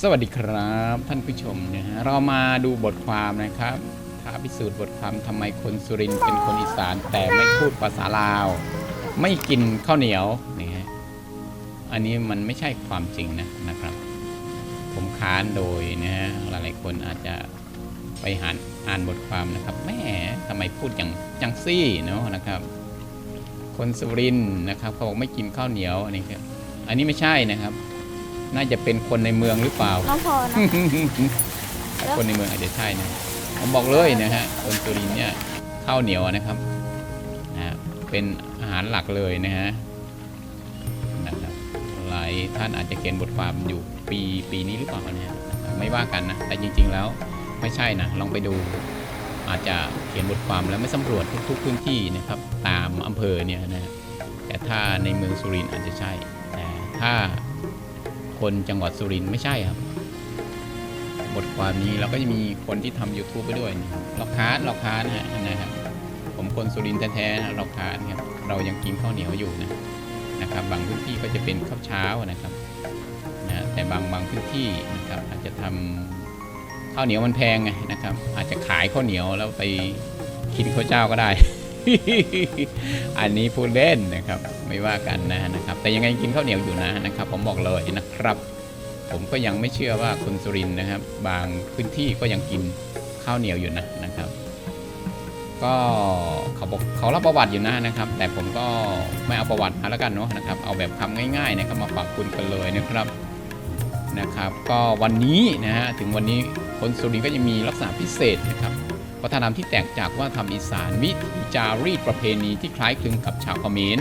สวัสดีครับท่านผู้ชมนะฮะเรามาดูบทความนะครับท้าพิสูจน์บทความทำไมคนสุรินทร์เป็นคนอีสานแต่ไม่พูดภาษาลาว ไม่กินข้าวเหนียวนี่ฮะอันนี้มันไม่ใช่ความจริงนะนะครับ ผมค้านโดยนะฮะหลายๆคนอาจจะไปหานอ่านบทความนะครับแม่ทำไมพูดอย่างจังซี่เนาะนะครับ คนสุรินทร์นะครับเขาบอกไม่กินข้าวเหนียวอันนี้ครับอันนี้ไม่ใช่นะครับ น่าจะเป็นคนในเมืองหรือเปล่า น้องพอนะ คนในเมืองอาจจะใช่นะผมบอกเลยนะฮะคนสุรินทร์เนี่ยข้าวเหนียวนะครับนะฮะเป็นอาหารหลักเลยนะฮะนะครับหลายท่านอาจจะเขียนบทความอยู่ปีปีนี้หรือเปล่านะฮะนะครับไม่ว่ากันนะแต่จริง ๆ แล้วไม่ใช่นะลองไปดูอาจจะเขียนบทความแล้วไม่สำรวจทุก ๆ พื้นที่นะครับ ตามอำเภอเนี่ยนะฮะแต่ถ้าในเมืองสุรินทร์อาจจะใช่แต่ถ้า คนจังหวัดสุรินทร์ไม่ใช่ครับ บทความนี้เราก็จะมีคนที่ทำ YouTube ไปด้วยนะครับเราค้านเราค้านฮะนะครับ ผมคนสุรินทร์แท้ๆนะเราค้านครับเรายังกินข้าวเหนียวอยู่นะนะครับ บางพื้นที่ก็จะเป็นข้าวเช้านะครับนะแต่บางบางพื้นที่นะครับอาจจะทำข้าวเหนียวมันแพงไงนะครับ อาจจะขายข้าวเหนียวแล้วไปกินข้าวเจ้าก็ได้ อันนี้พูดเล่นนะครับ ไม่ว่ากันนะนะครับ แต่ยังไงกินข้าวเหนียวอยู่นะนะครับ ผมบอกเลยนะครับ ผมก็ยังไม่เชื่อว่าคนสุรินนะครับ บางพื้นที่ก็ยังกินข้าวเหนียวอยู่นะนะครับ ก็เขาบอกเขารับประวัติอยู่นะนะครับ แต่ผมก็ไม่เอาประวัติมาแล้วกันเนาะนะครับ เอาแบบคำง่ายๆนะครับมาฝากคุณกันเลยนะครับนะครับ ก็วันนี้นะฮะถึงวันนี้คนสุรินก็ยังมีลักษณะพิเศษนะครับ วัฒนธรรมที่แตกจากว่าทำอีสานวิถีจารีตประเพณีที่คล้ายคลึงกับชาวเขมร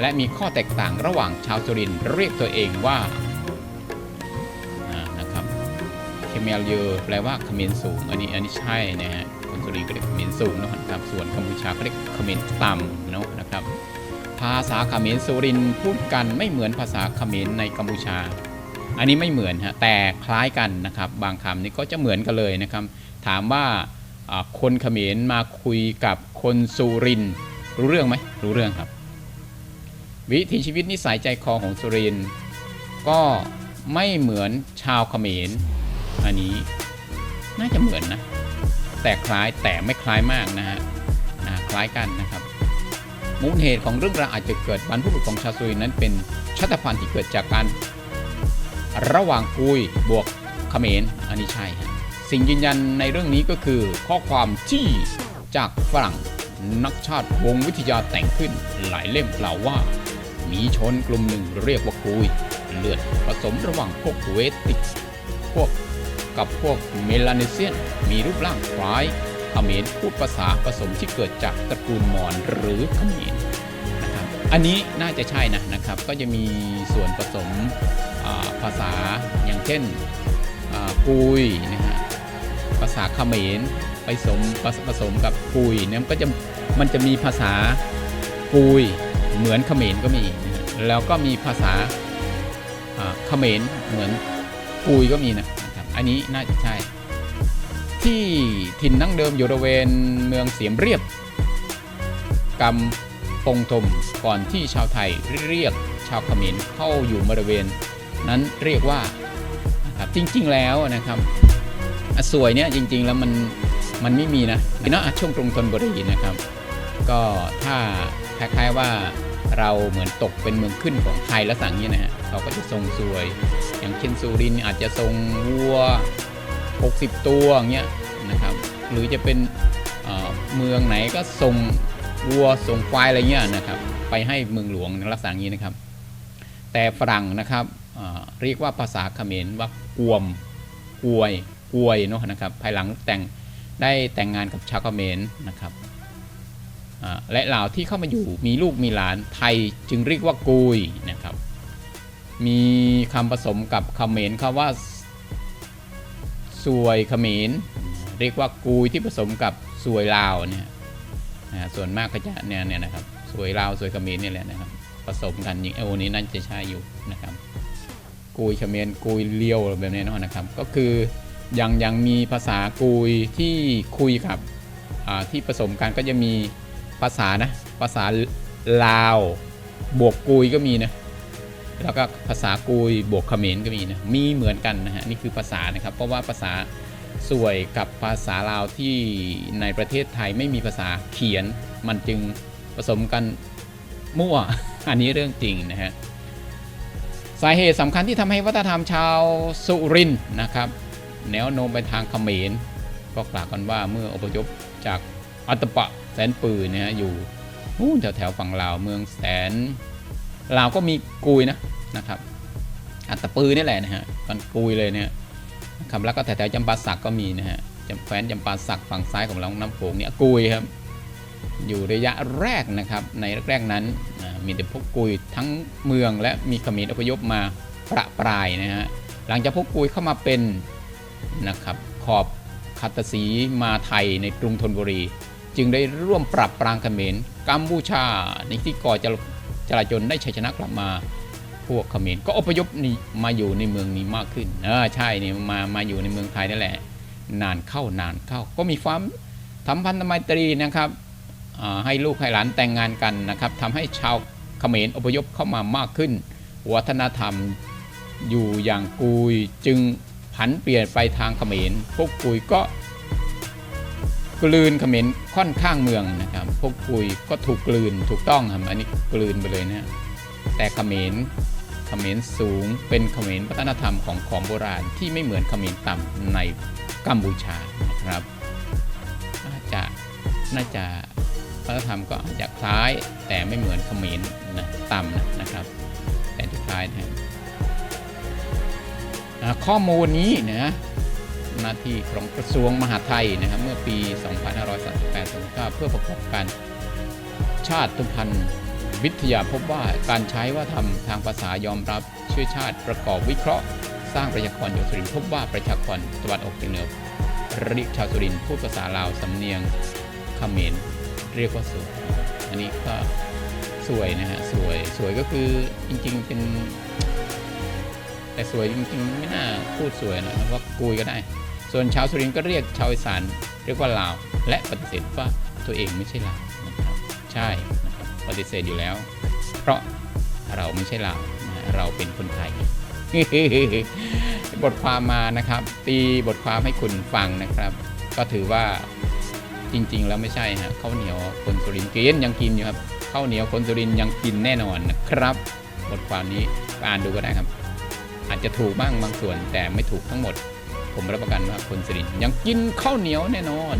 และมีข้อแตกต่างระหว่างชาวสุรินเรียกตัวเองว่าอ่านะครับเคเมลเยอแปลว่าเขมรสูง อันนี้อันนี้ใช่นะฮะคนสุรินก็เรียกเขมรสูงนะครับ ส่วนกัมพูชาก็เรียกเขมรต่ำเนอะนะครับ ภาษาเขมรสุรินพูดกันไม่เหมือนภาษาเขมรในกัมพูชา อันนี้ไม่เหมือนฮะแต่คล้ายกันนะครับ บางคำนี่ก็จะเหมือนกันเลยนะครับ ถามว่า คนเขมรมาคุยกับคนสุรินรู้เรื่องไหมรู้เรื่องครับ วิถีชีวิตนิสัยใจคอของสุรินก็ไม่เหมือนชาวเขมรอันนี้น่าจะเหมือนนะ แต่คล้ายแต่ไม่คล้ายมากนะฮะคล้ายกันนะครับมูลเหตุของเรื่องราวอาจจะเกิดบรรพบุรุษของชาวสุรินนั้นเป็นชาติพันธุ์ที่เกิดจากการระหว่างกุยบวกเขมรอันนี้ใช่ฮะ สิ่งยืนยันในเรื่องนี้ก็คือข้อความที่จากฝรั่งนักชาติวงวิทยาแต่งขึ้นหลายเล่มกล่าวว่า มีชนกลุ่มหนึ่งเรียกว่ากุย เลือดผสมระหว่างพวกเวติกพวกกับพวกเมลาเนเซียน มีรูปร่างคล้ายเขมรพูดภาษาผสมที่เกิดจากตระกูลมอญหรือเขมรนะครับอันนี้น่าจะใช่นะนะครับ ก็จะมีส่วนผสมภาษาอย่างเช่นกุยนะ ษาเขมรไปสมผสสมกับกุยเนี่ยมันก็จะมันจะมีภาษากุยเหมือนเขมรก็มี แล้วก็มีภาษาเขมรเหมือนกุยก็มีนะครับอันนี้น่าจะใช่ ที่ถิ่นนั่งเดิมอยู่บริเวณเมืองเสียมเรียบกำปงทมก่อนที่ชาวไทยเรียกชาวเขมรเข้าอยู่บริเวณนั้นเรียกว่าครับจริงๆแล้วนะครับ อะสวยเนี่ยจริง ๆ แล้วมันมันไม่มีนะเนาะอะช่วงกรุงธนบุรีนะครับ ก็ถ้าคล้ายๆว่าเราเหมือนตกเป็นเมืองขึ้นของไทยและสังเนี้ยนะฮะเขาก็จะทรงสวย อย่างเช่นสุรินอาจจะทรงวัว 60 ตัวเงี้ยนะครับ หรือจะเป็นเมืองไหนก็ส่งวัวส่งควายอะไรเงี้ยนะครับ ไปให้เมืองหลวงในลักษณะนี้นะครับ แต่ฝรั่งนะครับเอ่อเรียกว่าภาษาเขมรว่ากวมกวย กวยเนาะนะครับภายหลังแต่งได้แต่งงานกับชาวเขมรนะครับอ่าและเหล่าที่เข้ามาอยู่มีลูกมีหลานไทยจึงเรียกว่ากุยนะครับ มีคำผสมกับเขมรคำว่าสวยเขมรเรียกว่ากุยที่ผสมกับสวยลาวเนี่ยนะส่วนมากก็จะเนี่ยเนี่ยนะครับสวยลาวสวยเขมรเนี่ยแหละนะครับผสมกันอย่างเออนี้นั่นจะใช่อยู่นะครับกุยเขมรกุยเลียวแบบนี้เนาะนะครับ ก็คือ ยังยังมีภาษากุยที่คุยกับที่ผสมกันก็จะมีภาษานะภาษาลาวบวกกุยก็มีนะแล้วก็ภาษากุยบวกเขมรก็มีนะมีเหมือนกันนะฮะนี่คือภาษานะครับ เพราะว่าภาษาสวยกับภาษาลาวที่ในประเทศไทยไม่มีภาษาเขียน มันจึงผสมกันมั่วอันนี้เรื่องจริงนะฮะสาเหตุสำคัญที่ทำให้วัฒนธรรมชาวสุรินนะครับ แนวโน้มไปทางเขมร ก็กล่าวกันว่าเมื่ออพยพจากอัตปะแสนปืนนะฮะอยู่นู่นแถวแถวๆฝั่งลาวเมืองแสนลาวก็มีกุยนะนะครับ อัตปือนี่แหละนะฮะกันกุยเลยเนี่ยครับแล้วก็แถวแถวๆจำปาสักก็มีนะฮะจำแคว้นจำปาสักฝั่งซ้ายของลำน้ำโขงเนี่ยกุยครับ อยู่ระยะแรกนะครับในแรกๆนั้นมีแต่พวกกุยทั้งเมืองและมีเขมรอพยพมาประปรายนะฮะหลังจากพวกกุยเข้ามาเป็น นะครับขอบคัตสีมาไทยในกรุงธนบุรี จึงได้ร่วมปรับปรางเขมรกัมพูชาในที่ก่อจลจลาจลได้ชัยชนะกลับมาพวกเขมรก็อพยพนี่มาอยู่ในเมืองนี้มากขึ้นเออใช่เนี่ยมามาอยู่ในเมืองไทยนั่นแหละ นานเข้านานเข้า ก็มีความสัมพันธไมตรีนะครับให้ลูกให้หลานแต่งงานกันนะครับทำให้ชาวเขมรอพยพเข้ามามากขึ้น วัฒนธรรมอยู่อย่างกุยจึง ผันเปลี่ยนไปทางเขมร พวกกุยก็กลืนเขมรค่อนข้างเมืองนะครับ พวกกุยก็ถูกกลืนถูกต้องครับอันนี้กลืนไปเลยนะแต่เขมรเขมรสูงเป็นเขมรวัฒนธรรมของของโบราณที่ไม่เหมือนเขมรต่ำในกัมพูชานะครับอาจะน่าจะวัฒนธรรมก็อาจจะคล้ายแต่ไม่เหมือนเขมรนะต่ำนะครับ แต่จะคล้ายนะอ่า ข้อมูลนี้นะหน้าที่ของกระทรวงมหาดไทยนะครับเมื่อปี 2538-9เพื่อประกอบการชาติพันธุ์วิทยาพบว่าการใช้ว่าทำทางภาษายอมรับเชื้อชาติประกอบวิเคราะห์ สร้างประชากรอยู่สุรินทร์พบว่าประชากรตะวันออกเฉียงเหนือรียกชาวสุรินทร์พูดภาษาลาวสำเนียงเขมรเรียกว่าสวยอันนี้ก็สวยนะฮะสวยสวยก็คือจริงๆเป็น แต่สวยจริงๆ ไม่น่าพูดสวยนะว่ากุยก็ได้ ส่วนชาวสุรินทร์ก็เรียกชาวอีสานเรียกว่าลาว และปฏิเสธว่าตัวเองไม่ใช่ลาวนะครับใช่นะครับปฏิเสธอยู่แล้ว เพราะเราไม่ใช่ลาวนะเราเป็นคนไทยบทความมานะครับ ตีบทความให้คุณฟังนะครับ ก็ถือว่าจริง ๆ แล้วไม่ใช่ฮะข้าวเหนียวคนสุรินทร์กินยังกินอยู่ครับข้าวเหนียวคนสุรินทร์ยังกินแน่นอนนะครับ บทความนี้อ่านดูก็ได้ครับ อาจจะถูกบ้างบางส่วนแต่ไม่ถูกทั้งหมด ผมรับประกันว่าคนสิรินยังกินข้าวเหนียวแน่นอน